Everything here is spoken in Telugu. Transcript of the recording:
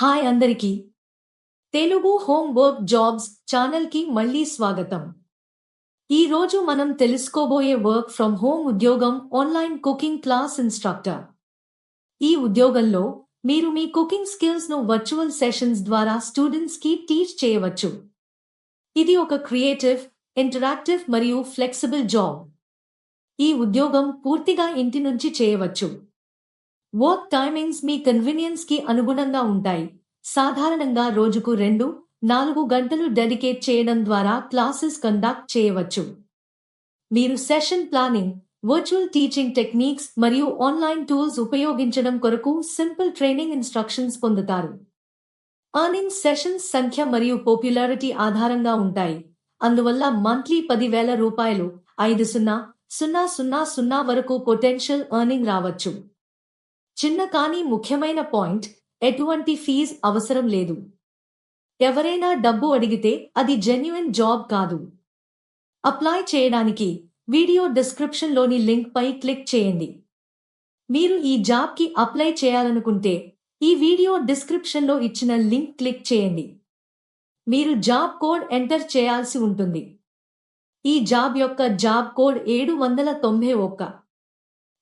హాయ్ అందరికీ. తెలుగు హోమ్ వర్క్ జాబ్స్ ఛానల్కి మళ్ళీ స్వాగతం. ఈరోజు మనం తెలుసుకోబోయే వర్క్ ఫ్రమ్ హోమ్ ఉద్యోగం ఆన్లైన్ కుకింగ్ క్లాస్ ఇన్స్ట్రక్టర్. ఈ ఉద్యోగంలో మీరు మీ కుకింగ్ స్కిల్స్ను వర్చువల్ సెషన్స్ ద్వారా స్టూడెంట్స్కి టీచ్ చేయవచ్చు. ఇది ఒక క్రియేటివ్ ఇంటరాక్టివ్ మరియు ఫ్లెక్సిబుల్ జాబ్. ఈ ఉద్యోగం పూర్తిగా ఇంటి నుంచి చేయవచ్చు. వర్క్ టైమింగ్స్ మీ కన్వీనియన్స్కి అనుగుణంగా ఉంటాయి. సాధారణంగా రోజుకు రెండు నాలుగు గంటలు డెడికేట్ చేయడం ద్వారా క్లాసెస్ కండక్ట్ చేయవచ్చు. మీరు session planning virtual teaching techniques మరియు ఆన్లైన్ టూల్స్ ఉపయోగించడం కొరకు సింపుల్ ట్రైనింగ్ ఇన్స్ట్రక్షన్స్ పొందుతారు. అర్నింగ్ సెషన్స్ సంఖ్య మరియు పాపులారిటీ ఆధారంగా ఉంటాయి. అందువల్ల మంత్లీ పదివేల రూపాయలు ఐదు సున్నా సున్నా సున్నా సున్నా వరకు పొటెన్షియల్ ఎర్నింగ్ రావచ్చు. చిన్న కానీ ముఖ్యమైన పాయింట్ ఎటువంటి ఫీజ్ అవసరం లేదు. ఎవరైనా డబ్బు అడిగితే అది జెన్యున్ జాబ్ కాదు. అప్లై చేయడానికి వీడియో డిస్క్రిప్షన్లోని లింక్పై క్లిక్ చేయండి. మీరు ఈ జాబ్కి అప్లై చేయాలనుకుంటే ఈ వీడియో డిస్క్రిప్షన్లో ఇచ్చిన లింక్ క్లిక్ చేయండి. మీరు జాబ్ కోడ్ ఎంటర్ చేయాల్సి ఉంటుంది. ఈ జాబ్ యొక్క జాబ్ కోడ్ ఏడు వందల తొంభై ఒక్క.